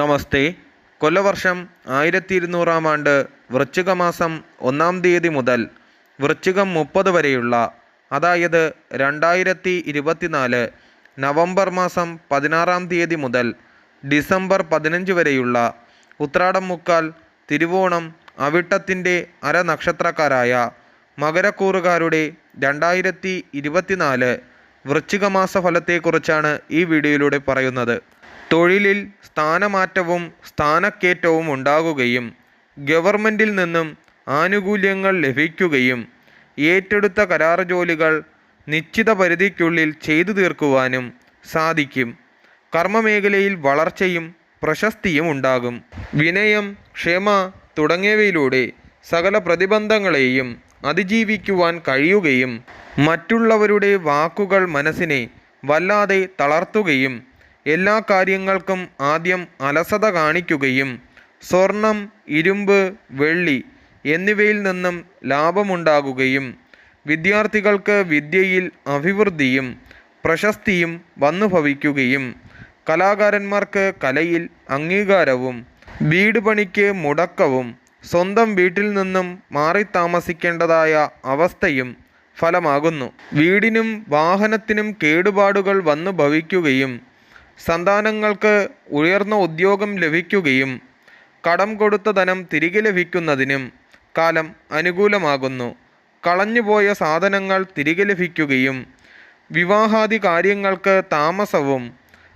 നമസ്തേ. കൊല്ലവർഷം ആയിരത്തി ഇരുന്നൂറാം ആണ്ട് വൃശ്ചിക മാസം ഒന്നാം തീയതി മുതൽ വൃശ്ചികം മുപ്പത് വരെയുള്ള അതായത് രണ്ടായിരത്തി ഇരുപത്തിനാല് നവംബർ മാസം പതിനാറാം തീയതി മുതൽ ഡിസംബർ പതിനഞ്ച് വരെയുള്ള ഉത്രാടം മുക്കാൽ തിരുവോണം അവിട്ടത്തിന്റെ അരനക്ഷത്രക്കാരായ മകരക്കൂറുകാരുടെ രണ്ടായിരത്തി ഇരുപത്തിനാല് വൃശ്ചികമാസ ഫലത്തെക്കുറിച്ചാണ് ഈ വീഡിയോയിലൂടെ പറയുന്നത്. തൊഴിലിൽ സ്ഥാനമാറ്റവും സ്ഥാനക്കയറ്റവും ഉണ്ടാകുകയും ഗവൺമെന്റിൽ നിന്നും ആനുകൂല്യങ്ങൾ ലഭിക്കുകയും ഏറ്റെടുത്ത കരാർ ജോലികൾ നിശ്ചിത പരിധിക്കുള്ളിൽ ചെയ്തു തീർക്കുവാനും സാധിക്കും. കർമ്മമേഖലയിൽ വളർച്ചയും പ്രശസ്തിയും ഉണ്ടാകും. വിനയം ക്ഷമ തുടങ്ങിയവയിലൂടെ സകല പ്രതിബന്ധങ്ങളെയും അതിജീവിക്കുവാൻ കഴിയുകയും മറ്റുള്ളവരുടെ വാക്കുകൾ മനസ്സിനെ വല്ലാതെ തളർത്തുകയും എല്ലാ കാര്യങ്ങൾക്കും ആദ്യം അലസത കാണിക്കുകയും സ്വർണം ഇരുമ്പ് വെള്ളി എന്നിവയിൽ നിന്നും ലാഭമുണ്ടാകുകയും വിദ്യാർത്ഥികൾക്ക് വിദ്യയിൽ അഭിവൃദ്ധിയും പ്രശസ്തിയും വന്നുഭവിക്കുകയും കലാകാരന്മാർക്ക് കലയിൽ അംഗീകാരവും വീട് പണിക്ക് മുടക്കവും സ്വന്തം വീട്ടിൽ നിന്നും മാറി താമസിക്കേണ്ടതായ അവസ്ഥയും ഫലമാകുന്നു. വീടിനും വാഹനത്തിനും കേടുപാടുകൾ വന്നു ഭവിക്കുകയും സന്താനങ്ങൾക്ക് ഉയർന്ന ഉദ്യോഗം ലഭിക്കുകയും കടം കൊടുത്ത ധനം തിരികെ ലഭിക്കുന്നതിനും കാലം അനുകൂലമാകുന്നു. കളഞ്ഞുപോയ സാധനങ്ങൾ തിരികെ ലഭിക്കുകയും വിവാഹാദി കാര്യങ്ങൾക്ക് താമസവും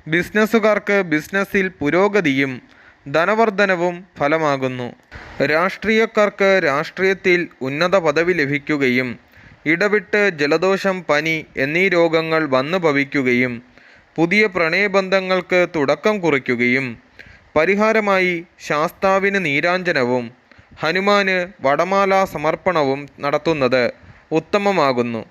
ബിസിനസ്സുകാർക്ക് ബിസിനസ്സിൽ പുരോഗതിയും ധനവർദ്ധനവും ഫലമാകുന്നു. രാഷ്ട്രീയക്കാർക്ക് രാഷ്ട്രീയത്തിൽ ഉന്നത പദവി ലഭിക്കുകയും ഇടവിട്ട് ജലദോഷം പനി എന്നീ രോഗങ്ങൾ വന്നു ഭവിക്കുകയും പുതിയ പ്രണയബന്ധങ്ങൾക്ക് തുടക്കം കുറിക്കുകയും പരിഹാരമായി ശാസ്താവിന് നീരാഞ്ജനവും ഹനുമാന് വടമാല സമർപ്പണവും നടത്തുന്നത് ഉത്തമമാകുന്നു.